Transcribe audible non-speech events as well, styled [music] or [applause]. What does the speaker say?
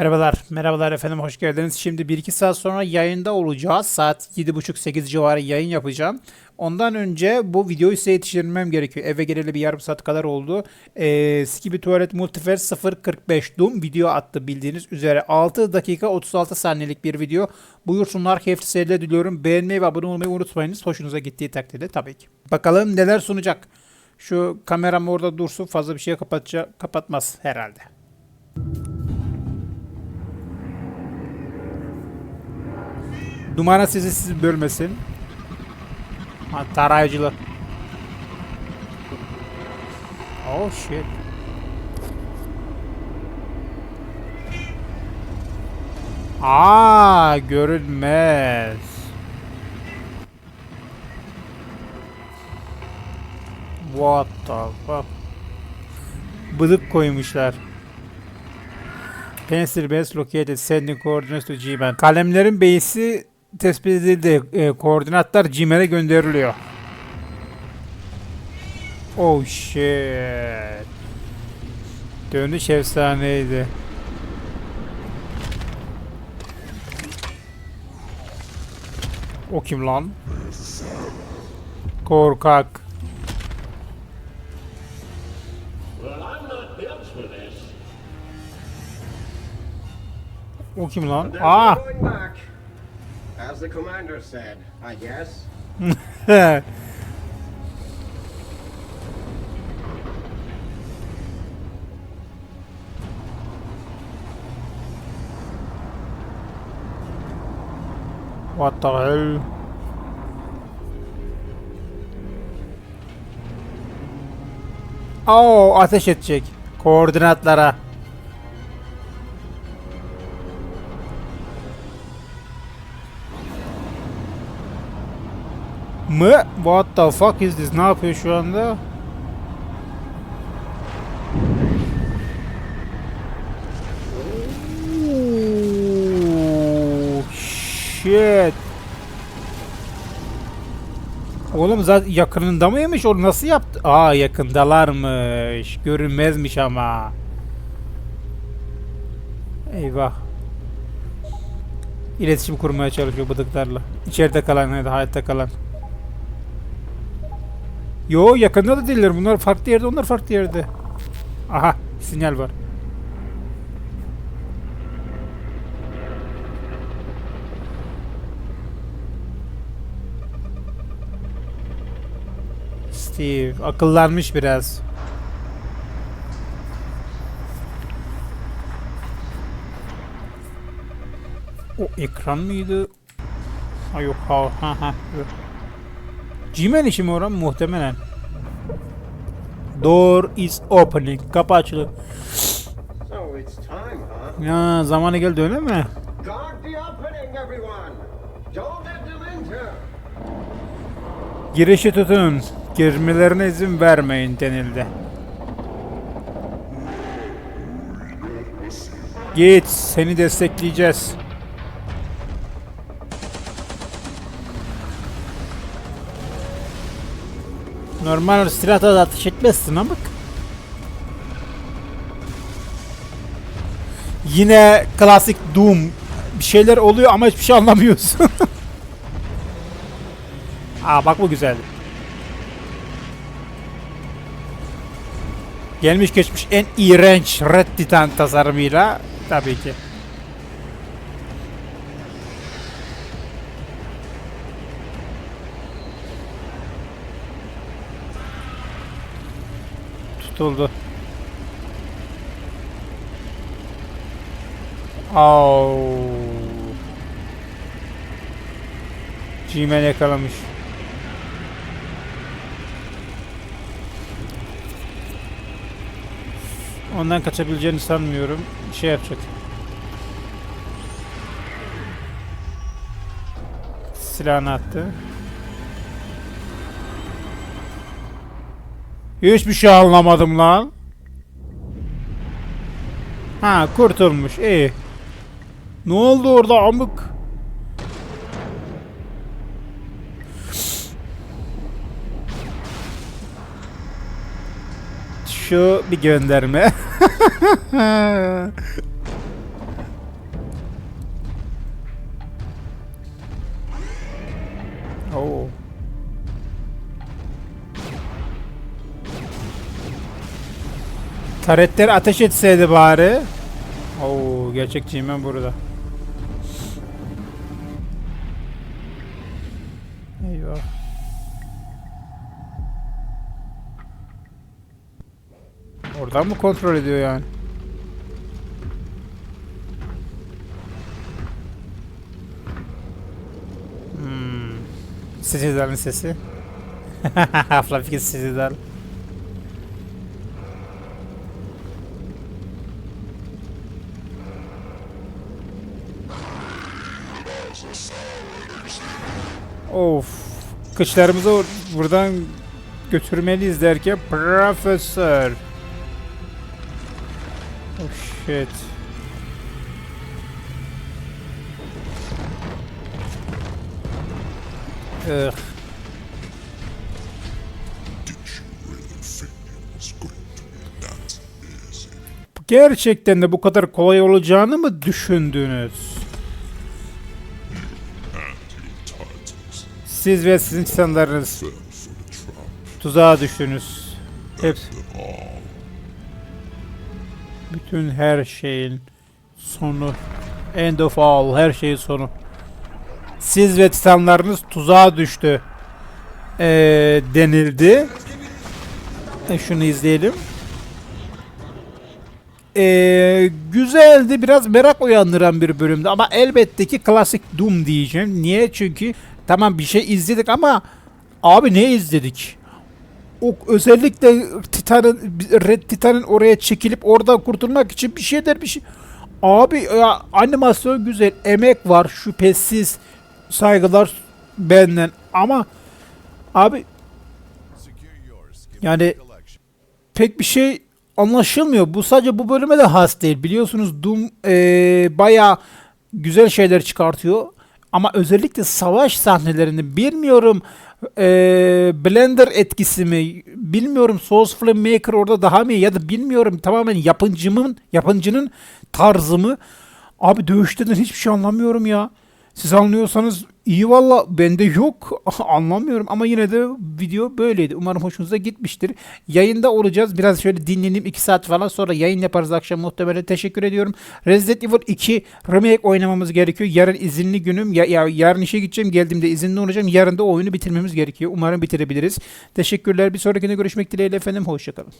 Merhabalar, merhabalar efendim, hoş geldiniz. Şimdi 1-2 saat sonra yayında olacağız. Saat 7.30-8 civarı yayın yapacağım. Ondan önce bu videoyu size yetiştirmem gerekiyor. Eve geleli bir yarım saat kadar oldu. Ee, Skibi Tuvalet Multiverse 045 Doom video attı bildiğiniz üzere. 6 dakika 36 saniyelik bir video. Buyursunlar, keyifli seyirler diliyorum. Beğenmeyi ve abone olmayı unutmayınız. Hoşunuza gittiği takdirde tabii ki. Bakalım neler sunacak. Şu kameram orada dursun fazla bir şey kapatacak, kapatmaz herhalde. Numara sizi sizi bölmesin. Ha, tarayıcılar. Oh shit. Aa görünmez. What the fuck? Bıdık koymuşlar. Pencil base located sending coordinates to Gmail. Kalemlerin base'i tespit edildi. E, koordinatlar Gmail'e gönderiliyor. Oh shit. Dönüş efsaneydi. O kim lan? Korkak. O kim lan? Aa! As the commander said, I guess. [laughs] What the hell? Oo, ateş edecek. Koordinatlara. Mı? What the fuck is this? Ne yapıyor şu anda? Shit. Oğlum zaten yakınında mıymış? O nasıl yaptı? Aa yakındalarmış. Görünmezmiş ama. Eyvah. İletişim kurmaya çalışıyor bıdıklarla. İçeride kalan ya da hayatta kalan. Yo yakında da değiller. Bunlar farklı yerde, onlar farklı yerde. Aha sinyal var. Steve akıllanmış biraz. O ekran mıydı? Ha yok ha ha ha. Gmail işi mi oran muhtemelen. Door is opening. Kapı açılıyor. So it's time, huh? Ya zamanı geldi öyle mi? Girişi tutun. Girmelerine izin vermeyin denildi. Git seni destekleyeceğiz. Normal silahla da ateş etmezsin ama. Yine klasik Doom. Bir şeyler oluyor ama hiçbir şey anlamıyorsun. [laughs] Aa bak bu güzeldi. Gelmiş geçmiş en iğrenç Red Titan tasarımıyla tabii ki. Tutuldu. Au. Gmail yakalamış. Ondan kaçabileceğini sanmıyorum. Şey yapacak. Silahını attı. Hiçbir şey anlamadım lan. Ha kurtulmuş iyi. Ne oldu orada amık? Şu bir gönderme. [laughs] oh. Taretler ateş etseydi bari. Oo, gerçekçiyim ben burada. Eyvah. Oradan mı kontrol ediyor yani? Hmm. Sicilya'nın sesi. [laughs] Flafikis Sicilya. Of. Kışlarımızı buradan götürmeliyiz derken Profesör. Oh shit. Ugh. Gerçekten de bu kadar kolay olacağını mı düşündünüz? Siz ve sizin insanlarınız tuzağa düştünüz. Hep bütün her şeyin sonu end of all her şeyin sonu. Siz ve titanlarınız tuzağa düştü. Ee, denildi. E, şunu izleyelim. Ee, güzeldi. Biraz merak uyandıran bir bölümdü ama elbette ki klasik Doom diyeceğim. Niye? Çünkü tamam bir şey izledik ama abi ne izledik? O özellikle Titan'ın Red Titan'ın oraya çekilip oradan kurtulmak için bir şeyler bir şey. Abi ya, animasyon güzel, emek var şüphesiz. Saygılar benden ama abi yani pek bir şey anlaşılmıyor. Bu sadece bu bölüme de has değil. Biliyorsunuz Doom eee baya güzel şeyler çıkartıyor. Ama özellikle savaş sahnelerini bilmiyorum. Eee, Blender etkisi mi? Bilmiyorum. Source Flame Maker orada daha mı ya da bilmiyorum. Tamamen yapımcımın yapımcının tarzı mı? Abi dövüşlerden hiçbir şey anlamıyorum ya siz anlıyorsanız iyi valla bende yok. [laughs] Anlamıyorum ama yine de video böyleydi. Umarım hoşunuza gitmiştir. Yayında olacağız. Biraz şöyle dinleneyim. 2 saat falan sonra yayın yaparız akşam. Muhtemelen teşekkür ediyorum. Resident Evil 2 remake oynamamız gerekiyor. Yarın izinli günüm. Ya, ya yarın işe gideceğim. Geldiğimde izinli olacağım. Yarın da oyunu bitirmemiz gerekiyor. Umarım bitirebiliriz. Teşekkürler. Bir sonrakinde görüşmek dileğiyle efendim. Hoşçakalın